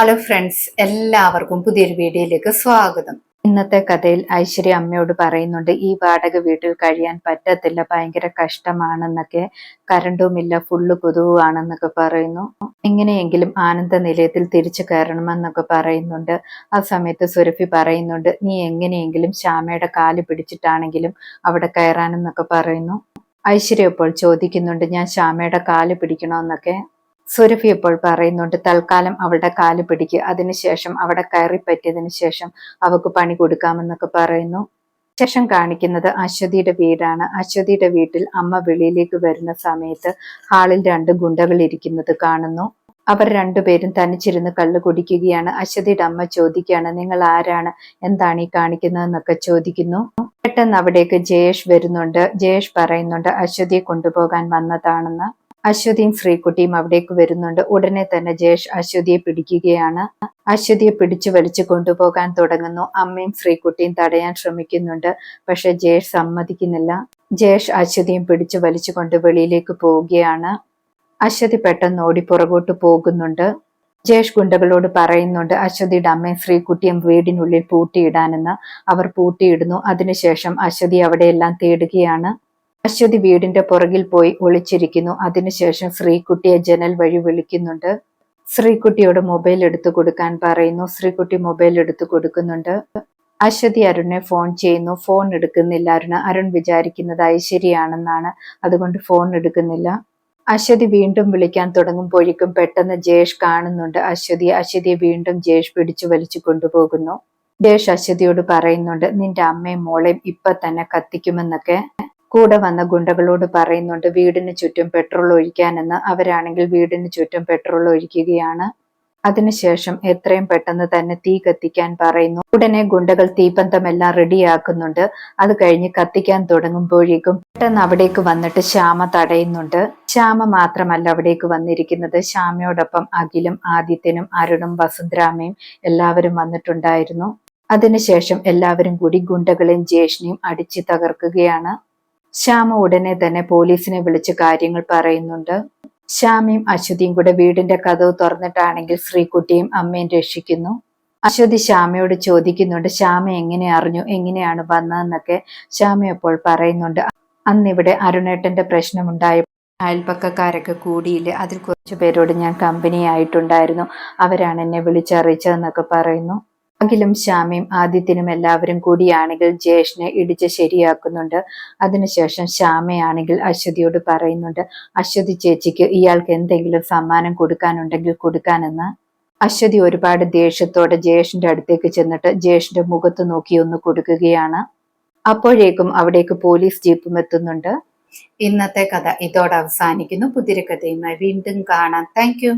Hello friends എല്ലാവർക്കും പുതിയൊരു വീഡിയോയിലേക്ക് സ്വാഗതം. ഇന്നത്തെ കഥയിൽ ഐശ്വര്യ അമ്മയോട് പറയുന്നുണ്ട് ഈ വാടക വീട്ടിൽ കഴിയാൻ പറ്റത്തില്ല ഭയങ്കര കഷ്ടമാണെന്നൊക്കെ. കരണ്ടുമില്ല ഫുള്ള് കൊതുവാണെന്നൊക്കെ പറയുന്നു. എങ്ങനെയെങ്കിലും ആനന്ദ നിലയത്തിൽ തിരിച്ചു കയറണമെന്നൊക്കെ പറയുന്നുണ്ട്. ആ സമയത്ത് സുരഭി പറയുന്നുണ്ട് നീ എങ്ങനെയെങ്കിലും ശ്യാമയുടെ കാൽ പിടിച്ചിട്ടാണെങ്കിലും അവിടെ കയറാനെന്നൊക്കെ പറയുന്നു. ഐശ്വര്യ ഇപ്പോൾ ചോദിക്കുന്നുണ്ട് ഞാൻ ശ്യാമയുടെ കാൽ പിടിക്കണമെന്നൊക്കെ സുരഭി ഇപ്പോൾ പറയുന്നുണ്ട് തൽക്കാലം അവളുടെ കാൽ പിടിക്കുക അതിനുശേഷം അവിടെ കയറി പറ്റിയതിനു ശേഷം അവക്ക് പണി കൊടുക്കാമെന്നൊക്കെ പറയുന്നു. ശേഷം കാണിക്കുന്നത് അശ്വതിയുടെ വീടാണ്. അശ്വതിയുടെ വീട്ടിൽ അമ്മ വെളിയിലേക്ക് വരുന്ന സമയത്ത് ഹാളിൽ രണ്ട് ഗുണ്ടകൾ ഇരിക്കുന്നത് കാണുന്നു. അവർ രണ്ടുപേരും തനിച്ചിരുന്ന് കള്ള് കുടിക്കുകയാണ്. അശ്വതിയുടെ അമ്മ ചോദിക്കുകയാണ് നിങ്ങൾ ആരാണ്? എന്താണ് ഈ കാണിക്കുന്നതെന്നൊക്കെ ചോദിക്കുന്നു. പെട്ടെന്ന് അവിടേക്ക് ജയേഷ് വരുന്നുണ്ട്. ജയേഷ് പറയുന്നുണ്ട് അശ്വതിയെ കൊണ്ടുപോകാൻ വന്നതാണെന്ന്. അശ്വതിയും ശ്രീകുട്ടിയും അവിടേക്ക് വരുന്നുണ്ട്. ഉടനെ തന്നെ ജയേഷ് അശ്വതിയെ പിടിക്കുകയാണ്. അശ്വതിയെ പിടിച്ചു വലിച്ചു കൊണ്ടുപോകാൻ തുടങ്ങുന്നു. അമ്മയും ശ്രീകുട്ടിയും തടയാൻ ശ്രമിക്കുന്നുണ്ട്. പക്ഷെ ജയേഷ് സമ്മതിക്കുന്നില്ല. ജയേഷ് അശ്വതിയും പിടിച്ചു വലിച്ചുകൊണ്ട് വെളിയിലേക്ക് പോവുകയാണ്. അശ്വതി പെട്ടെന്ന് ഓടി പുറകോട്ട് പോകുന്നുണ്ട്. ജയേഷ് ഗുണ്ടകളോട് പറയുന്നുണ്ട് അശ്വതിയുടെ അമ്മയും ശ്രീകുട്ടിയും വീടിനുള്ളിൽ പൂട്ടിയിടാനെന്ന്. അവർ പൂട്ടിയിടുന്നു. അതിനുശേഷം അശ്വതി അവിടെയെല്ലാം തേടുകയാണ്. അശ്വതി വീടിന്റെ പുറകിൽ പോയി ഒളിച്ചിരിക്കുന്നു. അതിനുശേഷം ശ്രീകുട്ടിയെ ജനൽ വഴി വിളിക്കുന്നുണ്ട്. ശ്രീകുട്ടിയോട് മൊബൈൽ എടുത്തു കൊടുക്കാൻ പറയുന്നു. ശ്രീകുട്ടി മൊബൈൽ എടുത്തു കൊടുക്കുന്നുണ്ട്. അശ്വതി അരുണിനെ ഫോൺ ചെയ്യുന്നു. ഫോൺ എടുക്കുന്നില്ല. അരുണ് അരുൺ വിചാരിക്കുന്നത് ഐശ്വര്യാണെന്നാണ് അതുകൊണ്ട് ഫോൺ എടുക്കുന്നില്ല. അശ്വതി വീണ്ടും വിളിക്കാൻ തുടങ്ങുമ്പോഴേക്കും പെട്ടെന്ന് ജേഷ് കാണുന്നുണ്ട്. അശ്വതി അശ്വതിയെ വീണ്ടും ജേഷ് പിടിച്ചു വലിച്ചു കൊണ്ടുപോകുന്നു. ജേഷ് അശ്വതിയോട് പറയുന്നുണ്ട് നിന്റെ അമ്മയും മോളെയും ഇപ്പൊ തന്നെ കത്തിക്കുമെന്നൊക്കെ. കൂടെ വന്ന ഗുണ്ടകളോട് പറയുന്നുണ്ട് വീടിന് ചുറ്റും പെട്രോൾ ഒഴിക്കാനെന്ന് അവരാണെങ്കിൽ വീടിന് ചുറ്റും പെട്രോൾ ഒഴിക്കുകയാണ്. അതിനുശേഷം എത്രയും പെട്ടെന്ന് തന്നെ തീ കത്തിക്കാൻ പറയുന്നു. ഉടനെ ഗുണ്ടകൾ തീപന്തമെല്ലാം റെഡിയാക്കുന്നുണ്ട്. അത് കഴിഞ്ഞ് കത്തിക്കാൻ തുടങ്ങുമ്പോഴേക്കും പെട്ടെന്ന് അവിടേക്ക് വന്നിട്ട് ശ്യാമ തടയുന്നുണ്ട്. ശ്യാമ മാത്രമല്ല അവിടേക്ക് വന്നിരിക്കുന്നത്. ശ്യാമയോടൊപ്പം അഖിലും ആദിത്യനും അരുണും വസുന്ധരാമയും എല്ലാവരും വന്നിട്ടുണ്ടായിരുന്നു. അതിനുശേഷം എല്ലാവരും കൂടി ഗുണ്ടകളെയും ജ്യേഷ്ഠനെയും അടിച്ചു തകർക്കുകയാണ്. ശ്യാമ ഉടനെ തന്നെ പോലീസിനെ വിളിച്ച് കാര്യങ്ങൾ പറയുന്നുണ്ട്. ശ്യാമയും അശ്വതിയും കൂടെ വീടിന്റെ കഥവ് തുറന്നിട്ടാണെങ്കിൽ ശ്രീകുട്ടിയും അമ്മയും രക്ഷിക്കുന്നു. അശ്വതി ശ്യാമയോട് ചോദിക്കുന്നുണ്ട് ശ്യാമ എങ്ങനെ അറിഞ്ഞു? എങ്ങനെയാണ് വന്നതെന്നൊക്കെ? ശ്യാമ അപ്പോൾ പറയുന്നുണ്ട് അന്നിവിടെ അരുണേട്ടന്റെ പ്രശ്നമുണ്ടായ. അയൽപ്പക്കക്കാരൊക്കെ കൂടിയില്ലേ? അതിൽ കുറച്ചു പേരോട് ഞാൻ കമ്പനി ആയിട്ടുണ്ടായിരുന്നു. അവരാണ് എന്നെ വിളിച്ചറിയിച്ചതെന്നൊക്കെ പറയുന്നു. അഖിലും ശ്യാമയും ആദിത്യനും എല്ലാവരും കൂടിയാണെങ്കിൽ ജയേഷിനെ ഇടിച്ച് ശരിയാക്കുന്നുണ്ട്. അതിനുശേഷം ശ്യാമയാണെങ്കിൽ അശ്വതിയോട് പറയുന്നുണ്ട് അശ്വതി ചേച്ചിക്ക് ഇയാൾക്ക് എന്തെങ്കിലും സമ്മാനം കൊടുക്കാനുണ്ടെങ്കിൽ കൊടുക്കാനെന്ന്. അശ്വതി ഒരുപാട് ദേഷ്യത്തോടെ ജയേഷിന്റെ അടുത്തേക്ക് ചെന്നിട്ട് ജയേഷിന്റെ മുഖത്ത് നോക്കി ഒന്ന് കൊടുക്കുകയാണ്. അപ്പോഴേക്കും അവിടേക്ക് പോലീസ് ജീപ്പും എത്തുന്നുണ്ട്. ഇന്നത്തെ കഥ ഇതോടെ അവസാനിക്കുന്നു. പുതിയ കഥയുമായി വീണ്ടും കാണാം. താങ്ക്